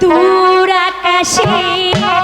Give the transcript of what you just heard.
দূর আকাশে